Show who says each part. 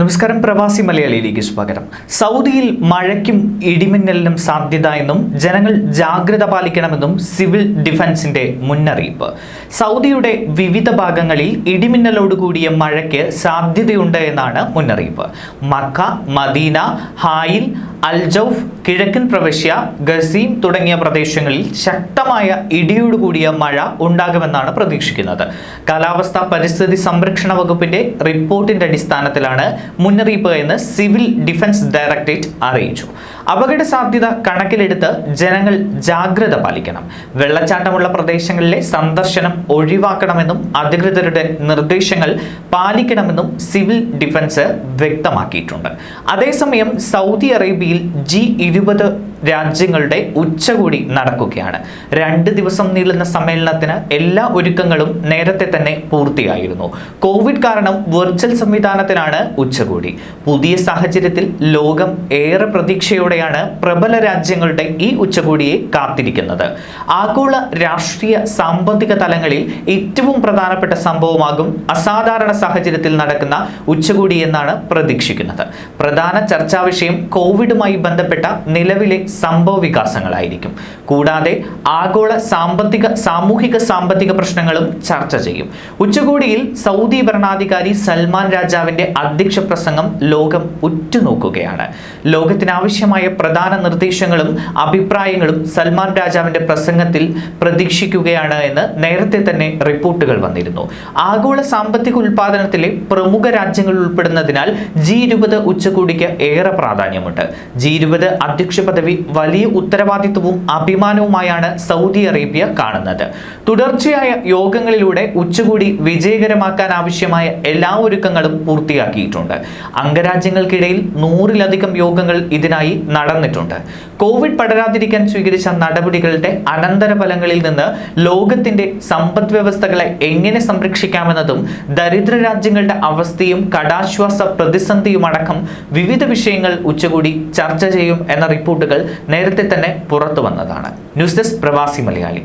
Speaker 1: നമസ്കാരം പ്രവാസി മലയാളിയിലേക്ക് സ്വാഗതം. സൗദിയിൽ മഴയ്ക്കും ഇടിമിന്നലിനും സാധ്യത എന്നും ജനങ്ങൾ ജാഗ്രത പാലിക്കണമെന്നും സിവിൽ ഡിഫൻസിന്റെ മുന്നറിയിപ്പ്. സൗദിയുടെ വിവിധ ഭാഗങ്ങളിൽ ഇടിമിന്നലോടുകൂടിയ മഴയ്ക്ക് സാധ്യതയുണ്ട് എന്നാണ് മുന്നറിയിപ്പ്. മക്ക മദീന ഹായിൽ അൽജൌഫ് കിഴക്കൻ പ്രവശ്യ ഗസീം തുടങ്ങിയ പ്രദേശങ്ങളിൽ ശക്തമായ ഇടിയോടുകൂടിയ മഴ ഉണ്ടാകുമെന്നാണ് പ്രതീക്ഷിക്കുന്നത്. കാലാവസ്ഥാ പരിസ്ഥിതി സംരക്ഷണ വകുപ്പിന്റെ റിപ്പോർട്ടിന്റെ അടിസ്ഥാനത്തിലാണ് മുന്നറിയിപ്പ് എന്ന് സിവിൽ ഡിഫൻസ് ഡയറക്ടറേറ്റ് അറിയിച്ചു. അപകട സാധ്യത കണക്കിലെടുത്ത് ജനങ്ങൾ ജാഗ്രത പാലിക്കണം. വെള്ളച്ചാട്ടമുള്ള പ്രദേശങ്ങളിലെ സന്ദർശനം ഒഴിവാക്കണമെന്നും അധികൃതരുടെ നിർദ്ദേശങ്ങൾ പാലിക്കണമെന്നും സിവിൽ ഡിഫൻസ് വ്യക്തമാക്കിയിട്ടുണ്ട്. അതേസമയം സൗദി അറേബ്യയിൽ ജി ഇരുപത് രാജ്യങ്ങളുടെ ഉച്ചകൂടി നടക്കുകയാണ്. രണ്ട് ദിവസം നീളുന്ന സമ്മേളനത്തിന് എല്ലാ ഒരുക്കങ്ങളും നേരത്തെ തന്നെ പൂർത്തിയായിരുന്നു. കോവിഡ് കാരണം വെർച്വൽ സംവിധാനത്തിലാണ് ഉച്ചകൂടി. പുതിയ സാഹചര്യത്തിൽ ലോകം ഏറെ പ്രതീക്ഷയോടെയാണ് പ്രബല രാജ്യങ്ങളുടെ ഈ ഉച്ചകൂടിയെ കാത്തിരിക്കുന്നത്. ആഗോള രാഷ്ട്രീയ സാമ്പത്തിക തലങ്ങളിൽ ഏറ്റവും പ്രധാനപ്പെട്ട സംഭവമാകും അസാധാരണ സാഹചര്യത്തിൽ നടക്കുന്ന ഉച്ചകൂടി എന്നാണ് പ്രതീക്ഷിക്കുന്നത്. പ്രധാന ചർച്ചാ വിഷയം കോവിഡുമായി ബന്ധപ്പെട്ട നിലവിലെ സംഭവ വികാസങ്ങളായിരിക്കും കൂടാതെ ആഗോള സാമ്പത്തിക സാമൂഹിക സാമ്പത്തിക പ്രശ്നങ്ങളും ചർച്ച ചെയ്യും. ഉച്ചകോടിയിൽ സൗദി ഭരണാധികാരി സൽമാൻ രാജാവിന്റെ അധ്യക്ഷ പ്രസംഗം ലോകം ഉറ്റുനോക്കുകയാണ്. ലോകത്തിനാവശ്യമായ പ്രധാന നിർദ്ദേശങ്ങളും അഭിപ്രായങ്ങളും സൽമാൻ രാജാവിന്റെ പ്രസംഗത്തിൽ പ്രതീക്ഷിക്കുകയാണ് എന്ന് നേരത്തെ തന്നെ റിപ്പോർട്ടുകൾ വന്നിരുന്നു. ആഗോള സാമ്പത്തിക ഉൽപാദനത്തിലെ പ്രമുഖ രാജ്യങ്ങൾ ഉൾപ്പെടുന്നതിനാൽ ജി ഇരുപത് ഉച്ചകോടിക്ക് ഏറെ പ്രാധാന്യമുണ്ട്. ജി ഇരുപത് അധ്യക്ഷ പദവി വലിയ ഉത്തരവാദിത്വവും അഭിമാനവുമായാണ് സൗദി അറേബ്യ കാണുന്നത്. തുടർച്ചയായ യോഗങ്ങളിലൂടെ ഉച്ചകൂടി വിജയകരമാക്കാൻ ആവശ്യമായ എല്ലാ ഒരുക്കങ്ങളും പൂർത്തിയാക്കിയിട്ടുണ്ട്. അംഗരാജ്യങ്ങൾക്കിടയിൽ നൂറിലധികം യോഗങ്ങൾ ഇതിനായി നടന്നിട്ടുണ്ട്. കോവിഡ് പടരാതിരിക്കാൻ സ്വീകരിച്ച നടപടികളുടെ അനന്തരഫലങ്ങളിൽ നിന്ന് ലോകത്തിന്റെ സമ്പദ് വ്യവസ്ഥകളെ എങ്ങനെ സംരക്ഷിക്കാമെന്നതും ദരിദ്ര രാജ്യങ്ങളുടെ അവസ്ഥയും കടാശ്വാസ പ്രതിസന്ധിയുമടക്കം വിവിധ വിഷയങ്ങൾ ഉച്ചകൂടി ചർച്ച ചെയ്യും എന്ന റിപ്പോർട്ടുകൾ നേരത്തെ തന്നെ പുറത്തു വന്നതാണ്. ന്യൂസ് ഡെസ്ക് പ്രവാസി മലയാളി.